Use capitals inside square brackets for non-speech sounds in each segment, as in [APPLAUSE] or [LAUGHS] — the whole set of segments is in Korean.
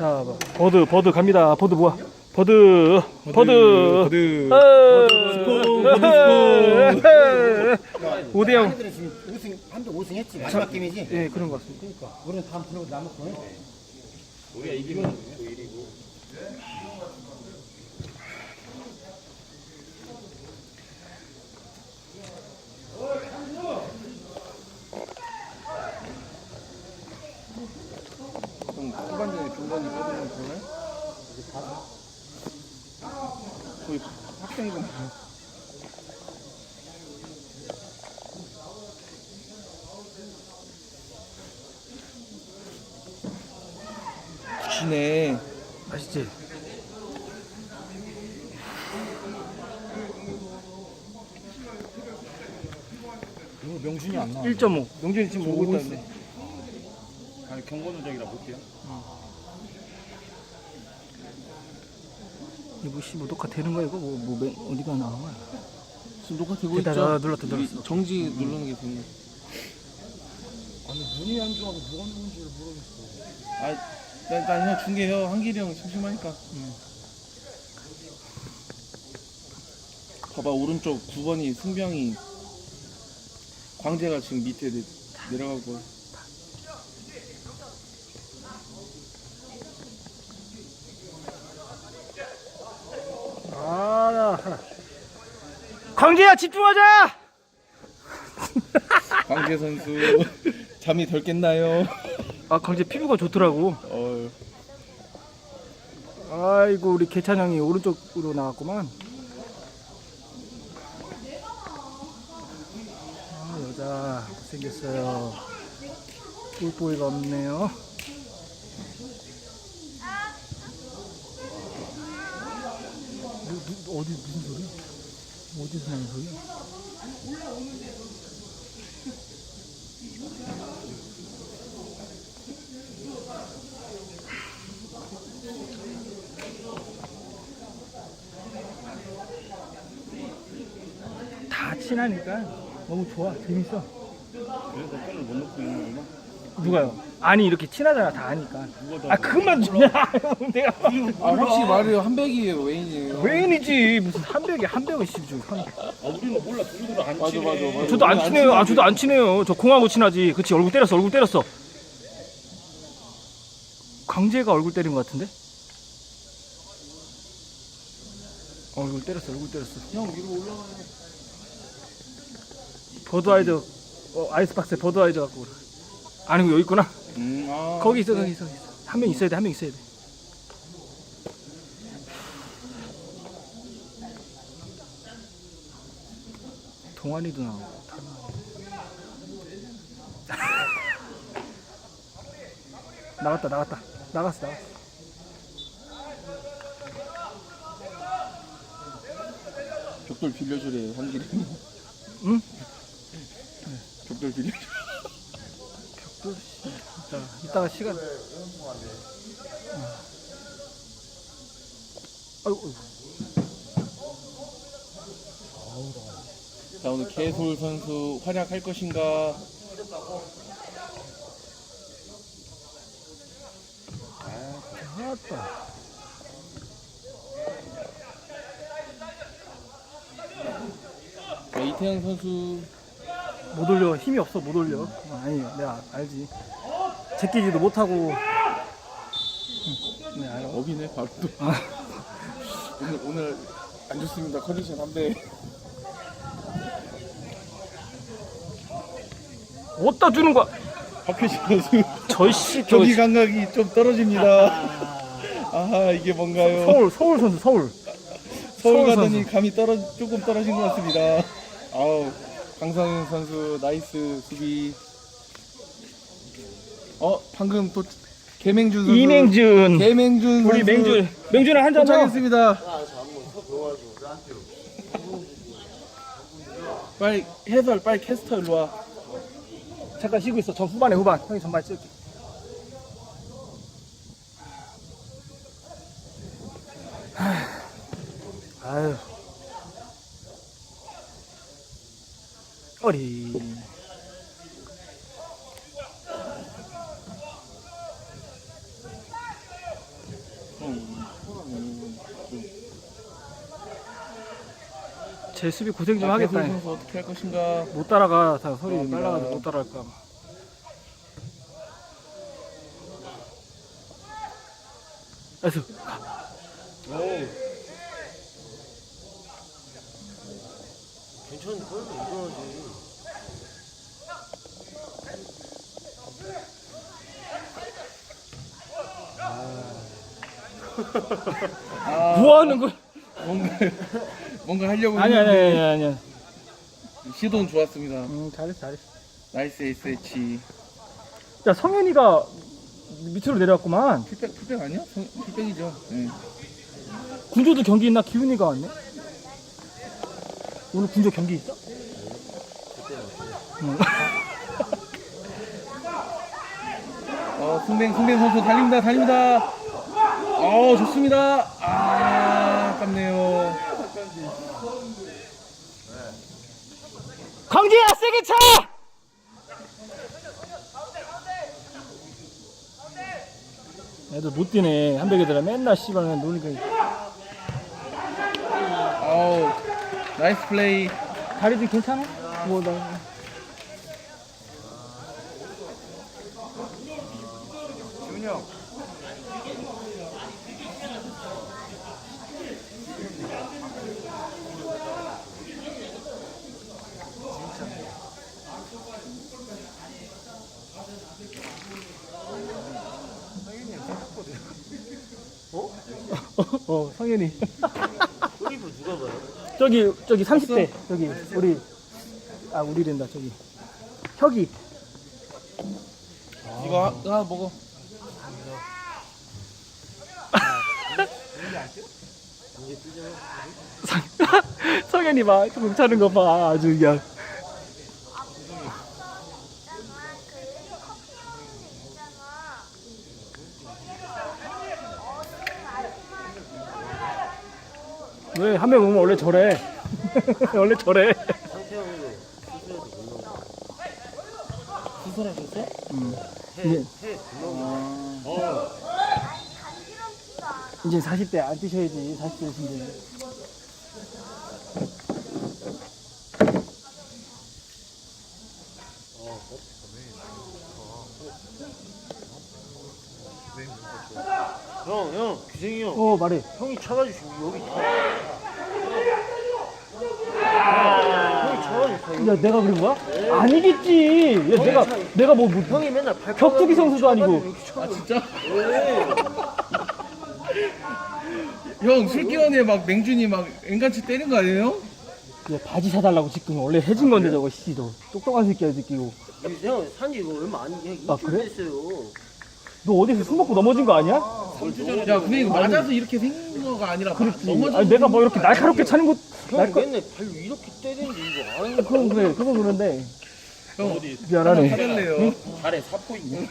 자, 버드, 버드 갑니다. 버드 뭐야? 버드, 버드, 버드. 스폰, 버드 스폰. 5대 0. 애들은 지금 우승 한도 우승했지 마지막 게임이지. 예, 그런 것 같습니다. 그러니까 우리는 다음 프로 남았고. 그럼 후반전에 중반이 빠지면 되나요? 거의 확정이구나. 굿이네. 아시지? 이거 명준이 안 나와. 1.5. 명준이 지금 오고 있다는데. 아니 경고 누적이라 볼게요. 이거 씨, 뭐 녹화 되는 거야 이거? 뭐, 뭐 맨- 어디가 나온 거야? 지금 녹화 되고 있죠? 나 눌렀다, 눌렀어. 이 정지 누르는 게 되네. 아니 눈이 안 좋아서 뭐가 누군지를 모르겠어. 아, 나, 나형 중계해요. 한길이 형 심심하니까. 봐봐 오른쪽 9번이 승병이 광재가 지금 밑에 내, 내려가고 광재야 집중하자! [LAUGHS] 광재 선수 잠이 덜 깼나요? 아, 광재 피부가 좋더라고. 어, 아이고 우리 개찬 형이 오른쪽으로 나왔구만. 아, 여자 못생겼어요. 꿀보이가 없네요. 누, 누, 어디 무슨 소리야? 어디서 나는 소리야? 다 친하니까 너무 좋아 재밌어. 그래서 끈을 못 넣고 있는 거구나. 누가요? 아니 이렇게 친하잖아 다 아니까. 아 그것만 주냐? [LAUGHS] 내가 아 확실히 말해요 한백이에요 웨인이에요 왜인이지 무슨 한백이 한백은 씨주. 아 우리는 몰라 둘이도 안 맞아 맞아 맞아 저도 안 친해요. 아 저도 안 친해요. 저 공하고 친하지. 그치 얼굴 때렸어 얼굴 때렸어. 광재가 얼굴 때린 것 같은데? 얼굴 때렸어 얼굴 때렸어. 형 위로 올라가요 버드와이저 어, 아이스박스에 버드와이저 갖고 오라. 아니고 여기 있구나. 음, 아, 거기 있어 거기 있어 거기 있어. 한 명 있어야 돼 한 명 있어야 돼. 동환이도 나오고. [LAUGHS] 나갔다 나갔다 나갔어 나갔어. 벽돌 빌려주래 한길이 응? 벽돌 빌려줘 또 씨, 진짜 이따가 시간. 어. 아이고. 자 오늘 개솔 선수 활약할 것인가 아따. 자, 이태영 선수 못 올려 힘이 없어 못 올려 어, 아니 내가 알지 제끼지도 못하고. 응, 네 알아 업이네 바로 또. 아. 오늘 오늘 안 좋습니다 컨디션 한배. 어디다 주는 거야? 박효신 선수. 저씨 저 경기 감각이 좀 떨어집니다. 아. 이게 뭔가요? 서울 서울 선수 서울. 서울 서울 가더니 선수. 감이 떨어 조금 떨어진 것 같습니다. 아우 강상윤 선수 나이스 수비. 어 방금 또 개맹준 선수. 이맹준. 개맹준 우리 선수 맹준. 맹준아 한잔 더 도착했습니다. 빨리 해설 빨리 캐스터 일로 와. 잠깐 쉬고 있어. 전 후반에 후반. 형이 전반 찍을게. 아유 어리 제 수비 고생 좀 아, 하겠다. 선수 어떻게 할 것인가? 못 따라가. 다 소리 감사합니다. 빨라가지고 못 따라갈까 봐. 나이스. 괜찮은데 이거지. 아, 뭐 하는 거야? 뭔가 뭔가 하려고 아니 아니 했는데 아니 아니. 시도는 좋았습니다. 음 잘했어 잘했어. 나이스 SH. 야 성현이가 밑으로 내려왔구만. 풀백 풀백 아니야? 성- 풀백이죠. 네. 군조도 경기 있나? 기훈이가 왔네. 오늘 군조 경기 있어? 응. 어, 승뱅 승뱅 선수 달립니다 달립니다. 어 좋습니다. 아 아깝네요. 광재야 세게 차! 애들 못 뛰네. 한백이들아 맨날 씨발 그냥 노니까 아우 나이스 플레이. 다리 좀 괜찮아? 뭐 나. 어? 어, 성현이. 골리브 누가 봐요? 저기 저기 30대. 저기 우리 아 우리 된다 저기. 혁이. 이거 하- 하나 먹어. [LAUGHS] 성현이 봐. 조금 차는 거 봐. 아주 그냥 왜 한 명 오면 원래 저래 [LAUGHS] 원래 저래 상태형도 수술해도 못 나오고. 수술하셨어? 음. 해, 예. 해, 못. 아, 어, 이제 40대 안 뛰셔야지 40대신데 형, 형, 규생이 형. 어 말해 형이 차가지고 여기 타. 형이 차가지고 야 내가 그런 거야? 아니겠지 야 내가 내가 뭐, 뭐 형이 맨날 발 격투기 선수도 아니고. 아 진짜? 형 술기운에 막 맹준이 막 앵간치 때린 거 아니에요? 야, 바지 사달라고 지금 원래 해진 건데 저거 씨도 똑똑한 새끼야 새끼고 형, 산지 이거 얼마 안, 형, 아, 이틀 그래? 됐어요. 너 어디서 술 먹고 넘어진 거 아니야? 야. 근데 이거 맞아서 이렇게 생긴 거가 아니라 넘어져 아니 내가 뭐 이렇게 날카롭게 차는 것형 날카 맨날 발 이렇게 때리는데 이거? 안 하는 거 그건 그래. 그건 그런데. 형 어디 미안하네. 사달래요. 발에 사포 있네.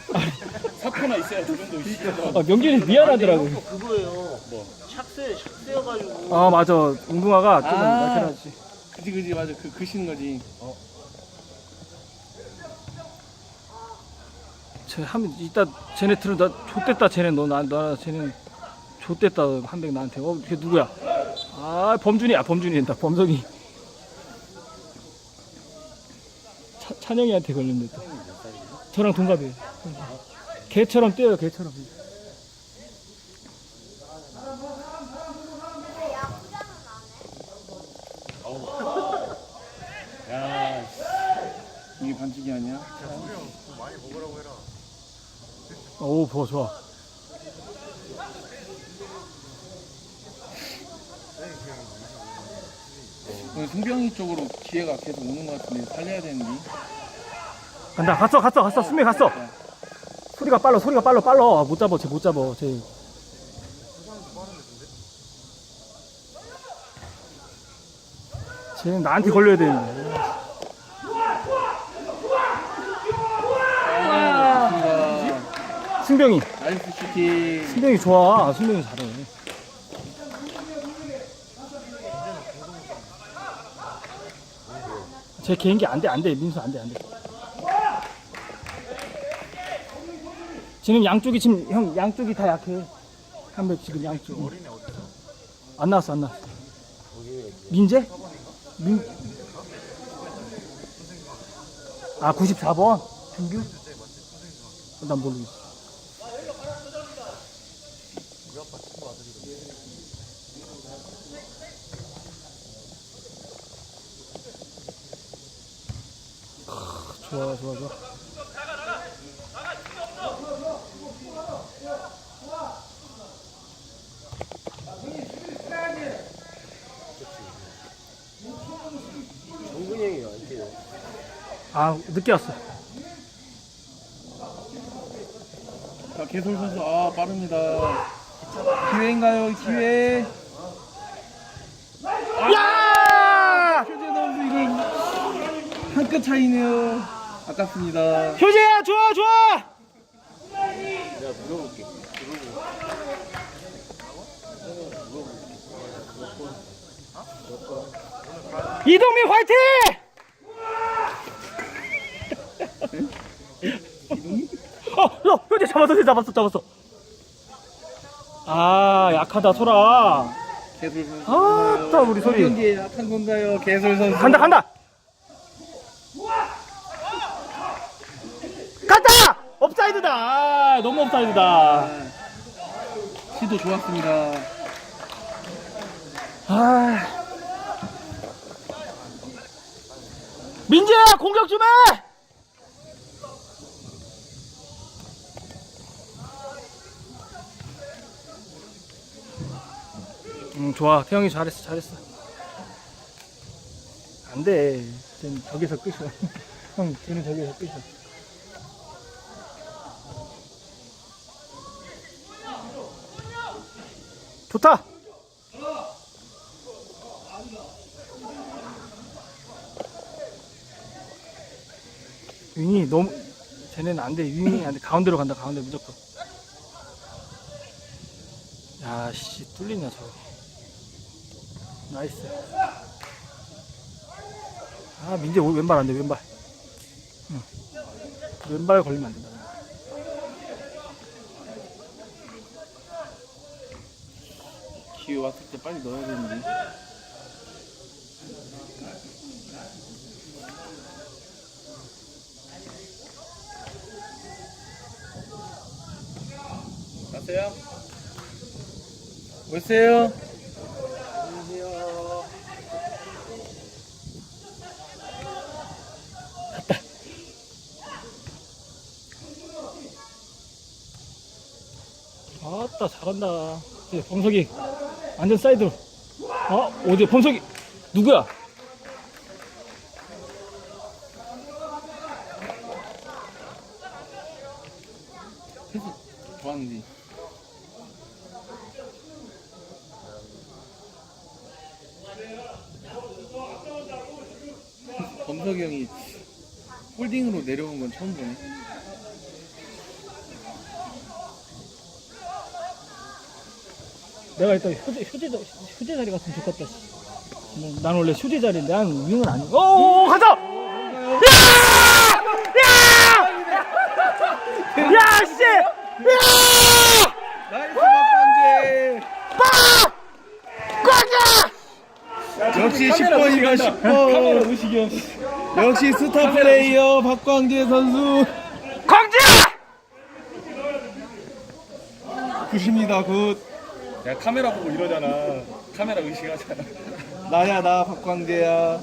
사포나 있어야 저 정도 있어. 아, 명준이 미안하더라고. 형, 그거예요. 뭐? 샥스, 샥스여가지고. 아 맞아. 웅둥아가 조금 아. 날카롭지. 그지 그지. 맞아. 그 그신 거지 쟤 하면 이따 쟤네 들은 나 좆됐다 쟤네. 너나 나 쟤는 좆됐다 한백 나한테. 어걔 누구야? 아 범준이야 범준이. 된다 범석이. 차, 찬영이한테 걸렸는데 또. 저랑 동갑이에요. 개처럼 뛰어요 개처럼 야, 이게 반칙이 아니야? 오 좋아 좋아. 오늘 승병이 쪽으로 기회가 계속 오는 것 같은데 살려야 되는데. 간다. 갔어 갔어 갔어. 수미 갔어. 소리가 빨라 소리가 빨라 빨라. 아, 못 잡아 쟤 못 잡아 쟤. 쟤는 나한테 걸려야 되는데 승병이 나이스 슈팅 승병이 좋아 승병이 잘해 제 개인기 안 돼 안 돼 민수 안 돼 안 돼 지금 양쪽이 지금 형 양쪽이 다 약해 한백 지금 양쪽. 어린애? 안 나왔어, 안 나왔어. 민재? 민. 아, 94번? 준규? 난 모르겠어. 좋아, 좋아, 좋아. 아, 늦게 왔어. 자, 개솔 선수, 아, 빠릅니다. 기회인가요, 기회? 야! 표재 선수 이걸 한끗 차이네요. 아깝습니다. 효재야, 좋아, 좋아! 이동민 화이팅! 어, 야, 효재 잡았어, 잡았어, 잡았어. 아, 약하다, 소라. 개솔 선수. 아따, 우리 소리. 경기에 약한 건가요, 개솔 선수? 간다! 간다! 업사이드다! 아, 너무 업사이드다. 아, 시도 좋았습니다. 아. 민재야, 공격 좀 해! 음, 좋아. 태영이 잘했어, 잘했어. 안 돼. 쟤는 저기서 끝이야. [LAUGHS] 형, 쟤는 저기서 끝이야. 좋다! 윙이 너무 쟤네는 안 돼. 윙이 안 돼. 가운데로 간다 가운데 무조건. 야 씨 뚫리냐 저거. 나이스. 아 민재 오- 왼발 안 돼 왼발. 응. 왼발 걸리면 안 된다 기회 왔을 때 빨리 넣어야 되는데. 갔어요? 오세요. 아따 잘한다 이제 범석이 완전 사이드로 어? 어디 범석이 누구야? 패스 좋았는데. 범석이 형이 홀딩으로 내려온 건 처음 보네. 내가 일단 휴대, 휴대, 휴대 자리 같으면 좋겠다. 씨. 뭐, 난 원래 휴대 자리인데, 난 윙은 아니. 오, 오, 가자! 야! 야! 야, 씨! 야! 나이스 박광재! 꽉! 역시 10번이가 10번. 의식이요. 역시 스타 플레이어 박광재 선수. 광재! 굿입니다 굿. 야 카메라 보고 이러잖아. 카메라 의식하잖아. 나야 나 박광재야.